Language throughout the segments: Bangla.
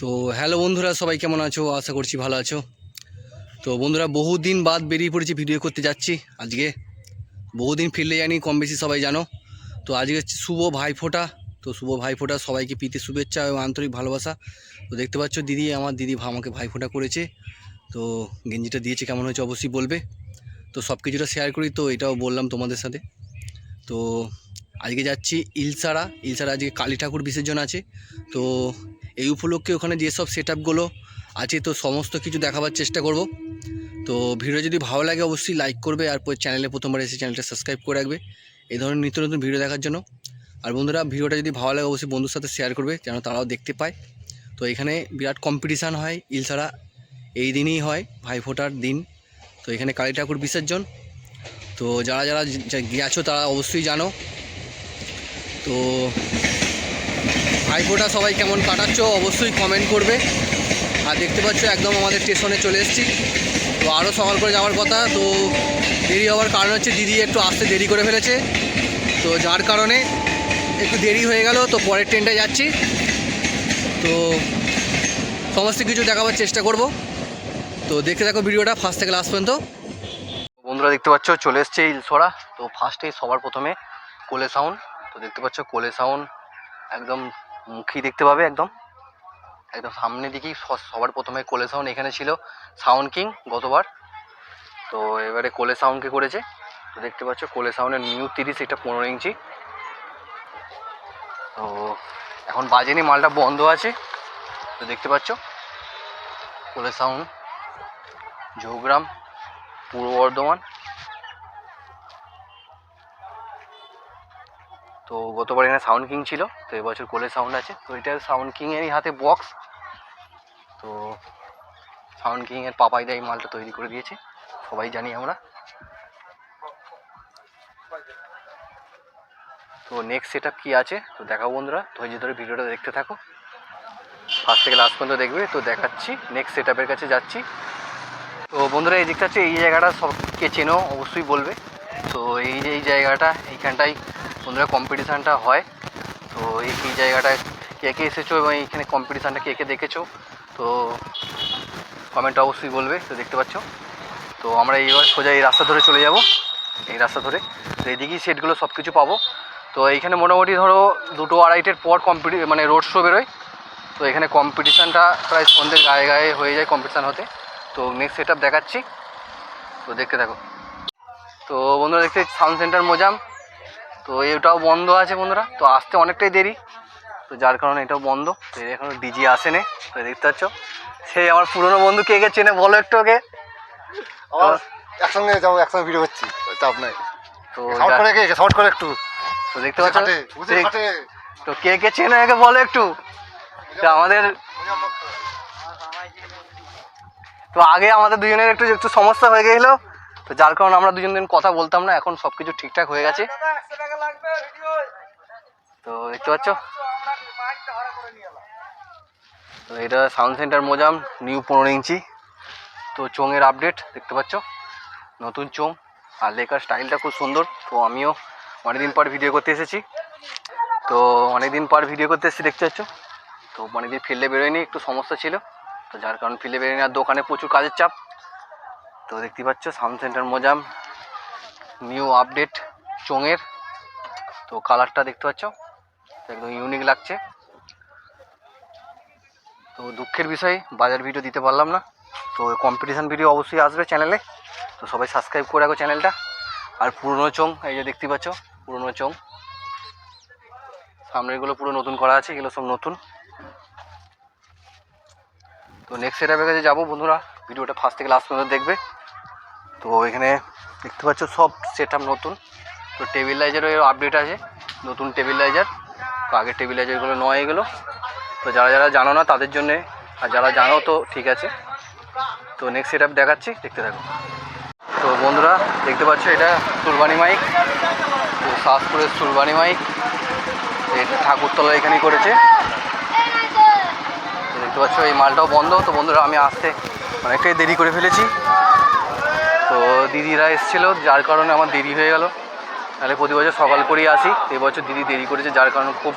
তো হ্যালো বন্ধুরা, সবাই কেমন আছো? আশা করছি ভালো আছো। তো বন্ধুরা, বহুদিন বাদ বেরিয়ে পড়েছি, ভিডিও করতে যাচ্ছি আজকে। বহুদিন ফিরলে জানি, কম বেশি সবাই জানো। তো আজকে হচ্ছে শুভ ভাইফোঁটা। তো শুভ ভাইফোঁটা, সবাইকে পিতে শুভেচ্ছা এবং আন্তরিক ভালোবাসা। তো দেখতে পাচ্ছ দিদি, আমার দিদি আমাকে ভাইফোঁটা করেছে। তো গেঞ্জিটা দিয়েছে, কেমন হয়েছে অবশ্যই বলবে। তো সব কিছুটা শেয়ার করি, তো এটাও বললাম তোমাদের সাথে। তো আজকে যাচ্ছি ইলসারা। ইলসারা আজকে কালী ঠাকুর বিসর্জন আছে। তো এই উপলক্ষে ওখানে যেসব সেট আপগুলো আছে, তো সমস্ত কিছু দেখাবার চেষ্টা করব। তো ভিডিও যদি ভালো লাগে, অবশ্যই লাইক করবে আর চ্যানেলে প্রথমবার এসে চ্যানেলটা সাবস্ক্রাইব করে রাখবে। এই ধরনের নিত্য নতুন ভিডিও দেখার জন্য। আর বন্ধুরা, ভিডিওটা যদি ভালো লাগে, অবশ্যই বন্ধুর সাথে শেয়ার করবে, যেন তারাও দেখতে পায়। তো এখানে বিরাট কম্পিটিশান হয় ইলসারা। এই দিনই হয় ভাইফোঁটার দিন। তো এখানে কালী ঠাকুর বিসর্জন। তো যারা যারা গিয়েছো তারা অবশ্যই জানো। তো ভাইফোঁটা সবাই কেমন কাটাচ্ছ অবশ্যই কমেন্ট করবে। আর দেখতে পাচ্ছ একদম আমাদের স্টেশনে চলে এসেছি। তো আরও সকাল করে যাওয়ার কথা, তো দেরি হওয়ার কারণ হচ্ছে দিদি একটু আসতে দেরি করে ফেলেছে। তো যার কারণে একটু দেরি হয়ে গেল, তো পরের ট্রেনটায় যাচ্ছি। তো সমস্ত কিছু দেখাবার চেষ্টা করব। তো দেখতে থাকো ভিডিওটা ফার্স্ট থেকে লাস্ট পর্যন্ত। বন্ধুরা দেখতে পাচ্ছ, চলে এসছে ইলসরা। তো ফার্স্টেই সবার প্রথমে কোলে সাউন্ড তো দেখতে পাচ্ছ কোলে সাউন্ড একদম মুখী দেখতে পাবে একদম। একদম সামনের দিকেই সবার প্রথমে কোলে সাউন্ড এখানে ছিল। সাউন্ড কিং গতবার। তো এবারে কোলে সাউন্ডকে করেছে। তো দেখতে পাচ্ছ কোলে সাউন্ডের নিউ তিরিশ, এটা পনেরো ইঞ্চি। তো এখন বাজেনি, মালটা বন্ধ আছে। তো দেখতে পাচ্ছ কোলে সাউন্ড ঝোগ্রাম পূর্ব বর্ধমান। তো গতবার এখানে সাউন্ড কিং ছিল, তো এবছর কোলে সাউন্ড আছে। তো এটা সাউন্ড কিংয়েরই হাতে বক্স তো সাউন্ড কিংয়ের পাপাইদা এই মালটা তৈরি করে দিয়েছে, সবাই জানি আমরা। তো নেক্সট সেট কী আছে, তো দেখাবো বন্ধুরা। ধৈর্য ধরে ভিডিওটা দেখতে থাকো। ফার্স্ট থেকে লাস্ট পর্যন্ত দেখবে, তো দেখাচ্ছি। নেক্সট সেট কাছে যাচ্ছি। তো বন্ধুরা, এই দিকটা হচ্ছে এই জায়গাটা সবকে চেনো, অবশ্যই বলবে। তো এই যে এই জায়গাটা এইখানটাই বন্ধুরা কম্পিটিশানটা হয়। তো এই জায়গাটায় কে কে এসেছ এবং এইখানে কম্পিটিশানটা কে কে দেখেছ, তো কমেন্টে অবশ্যই বলবে, তো দেখতে পাচ্ছ। তো আমরা এইবার সোজা এই রাস্তা ধরে চলে যাব, এই রাস্তা ধরে। তো এইদিকেই সেটগুলো সব কিছু পাবো। তো এইখানে মোটামুটি ধরো দুটো আড়াইটের পর কম্পিটি মানে রোড শো বেরোয়। তো এখানে কম্পিটিশানটা প্রায় সন্ধ্যের গায়ে গায়ে হয়ে যায় কম্পিটিশান হতে। তো নেক্সট সেট দেখাচ্ছি। তো দেখতে থাকো। তো বন্ধুরা দেখতে সাউন্ড সেন্টার মোজাম। তো এটাও বন্ধ আছে বন্ধুরা। তো আসতে অনেকটাই দেরি। তো যার কারণে এটাও বন্ধ। তো এখনও ডিজি আসেনি। তো দেখতে পাচ্ছ। সেই আমার পুরনো বন্ধু কে কে চেনে। বলো একটু ওকে আমার একসঙ্গে যাব একসঙ্গে ভিডিও করছি চাপ নাই। তো করে কে সাউন্ড করে একটু। তো দেখতে পাচ্ছ? তো কে কে চেনে একে? বলো একটু। তো আমাদের তো আগে আমাদের দুজনের একটু একটু সমস্যা হয়ে গেছিল। তো যার কারণে আমরা দুজন দিন কথা বলতাম না। এখন সব কিছু ঠিকঠাক হয়ে গেছে। তো দেখতে পাচ্ছ? তো এটা সাউন্ড সেন্টার মোজাম, নিউ পনেরো ইঞ্চি। তো চোঙের আপডেট দেখতে পাচ্ছ? নতুন চোং আর লেখার স্টাইলটা খুব সুন্দর। তো আমিও অনেকদিন পর ভিডিও করতে এসেছি। তো অনেকদিন পর ভিডিও করতে এসেছি, দেখতে পাচ্ছ? তো অনেকদিন ফিল্ডে বেরোয়নি, একটু সমস্যা ছিল। তো যার কারণে ফিল্ডে বেরোয়নি, আর দোকানে প্রচুর কাজের চাপ। তো দেখতে পাচ্ছ, সাউন্ড সেন্টার মোজাম, নিউ আপডেট চোঙের। তো কালারটা দেখতে পাচ্ছ? একদম ইউনিক লাগছে। তো দুঃখের বিষয়, বাজার ভিডিও দিতে পারলাম না। তো কম্পিটিশান ভিডিও অবশ্যই আসবে চ্যানেলে তো সবাই সাবস্ক্রাইব করে রাখো চ্যানেলটা আর পুরনো চোং, এই যে দেখতে পাচ্ছ, পুরনো চোং। সামনেরগুলো পুরো নতুন করা আছে, এগুলো সব নতুন। তো নেক্সট সেট কাছে যাব বন্ধুরা। ভিডিওটা ফার্স্ট থেকে লাস্ট পর্যন্ত দেখবে। তো এখানে দেখতে পাচ্ছ সব সেট নতুন। তো টেবিলাইজারও আপডেট আছে। নতুন টেবিলাইজার তো আগে টেবিলাইজারগুলো নয় এগুলো তো যারা যারা জানো না তাদের জন্যে, আর যারা জানো তো ঠিক আছে। তো নেক্সট সেট দেখাচ্ছি, দেখতে থাকো। তো বন্ধুরা, দেখতে পাচ্ছ এটা সুরবানি মাইক তো শাসপুরের সুরবানি মাইক এটা ঠাকুরতলা এখানেই করেছে। দেখতে পাচ্ছ এই মালটাও বন্ধ, তো বন্ধুরা আমি আসতে অনেকটাই দেরি করে ফেলেছি। তো দিদিরা এসেছিল, যার কারণে আমার দেরি হয়ে গেল। নাহলে প্রতি বছর সকাল করেই আসি। এবছর দিদি দেরি করেছে, যার কারণে খুব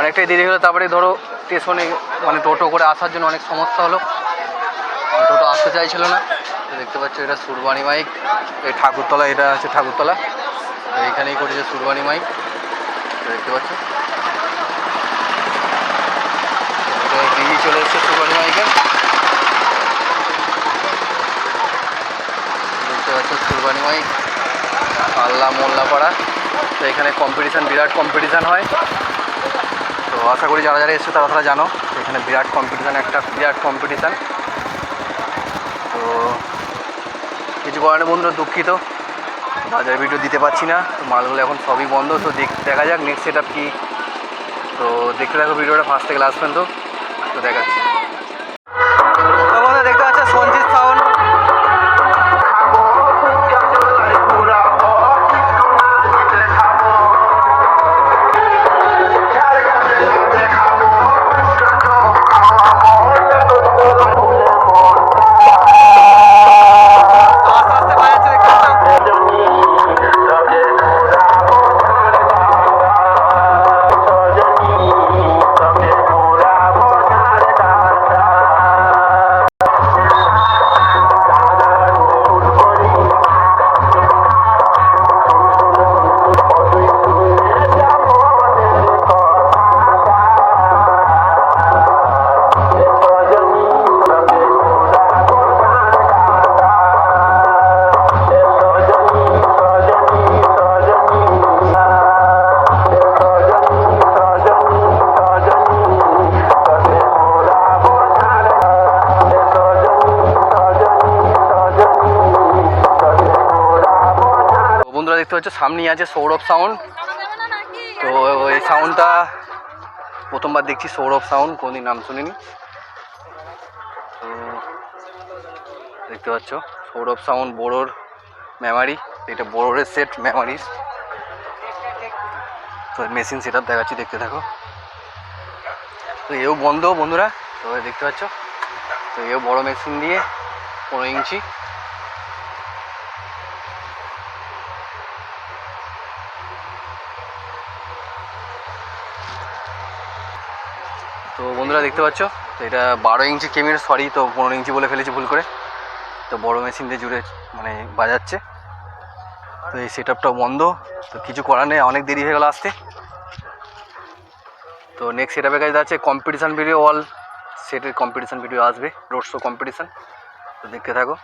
অনেকটাই দেরি হলো। তারপরে ধরো, স্টেশনে মানে টোটো করে আসার জন্য অনেক সমস্যা হলো। টোটো আসতে চাইছিল না। দেখতে পাচ্ছ এটা সুরবানি মাইক। এই ঠাকুরতলা, এটা হচ্ছে ঠাকুরতলা। তো এইখানেই করেছে সুরবানি মাইক। দেখতে পাচ্ছ। দিদি চলে এসছে সুরবানি মাইকে। দেখতে পাচ্ছ সুরবানি মাইক। আল্লাহ মোল্লাপাড়া তো এখানে কম্পিটিশান বিরাট কম্পিটিশান হয়। তো আশা করি যারা যারা এসছে তারা তারা জানো এখানে বিরাট কম্পিটিশান একটা বিরাট কম্পিটিশান তো কিছু করার বন্ধুরা, দুঃখিত। বাজার ভিডিও দিতে পারছি না। তো মালগুলো এখন সবই বন্ধ। তো দেখ- দেখা যাক নেক্সট সেট আপ কী। তো দেখতে থাকো ভিডিওটা ফার্স্ট থেকে লাস্ট পর্যন্ত। তো দেখাচ্ছি। বন্ধুরা দেখতে পাচ্ছ, সামনেই আছে সৌরভ সাউন্ড তো এই সাউন্ডটা প্রথমবার দেখছি, সৌরভ সাউন্ড কোনদিন নাম শুনিনি। তো দেখতে পাচ্ছ, সৌরভ সাউন্ড বড়োর মেমারি এটা বড়োরের সেট মেমারিস তো মেশিন সেট দেখাচ্ছি, দেখতে থাকো। তো এও বন্ধ বন্ধুরা, তো দেখতে পাচ্ছ, তো এও বড় মেশিন দিয়ে পনেরো ইঞ্চি। তো বন্ধুরা দেখতে পাচ্ছ? তো এটা বারো ইঞ্চি কেমির সরি তো পনেরো ইঞ্চি বলে ফেলেছি ভুল করে। তো বড় মেশিন দিয়ে জুড়ে মানে বাজাচ্ছে। তো এই সেট বন্ধ। তো কিছু করার নেই, অনেক দেরি হয়ে গেল আসতে। তো নেক্সট সেট আপের কাছে যাচ্ছে কম্পিটিশান ভিডিও অল সেটের কম্পিটিশান ভিডিও আসবে রোড শো কম্পিটিশান তো দেখতে থাকো।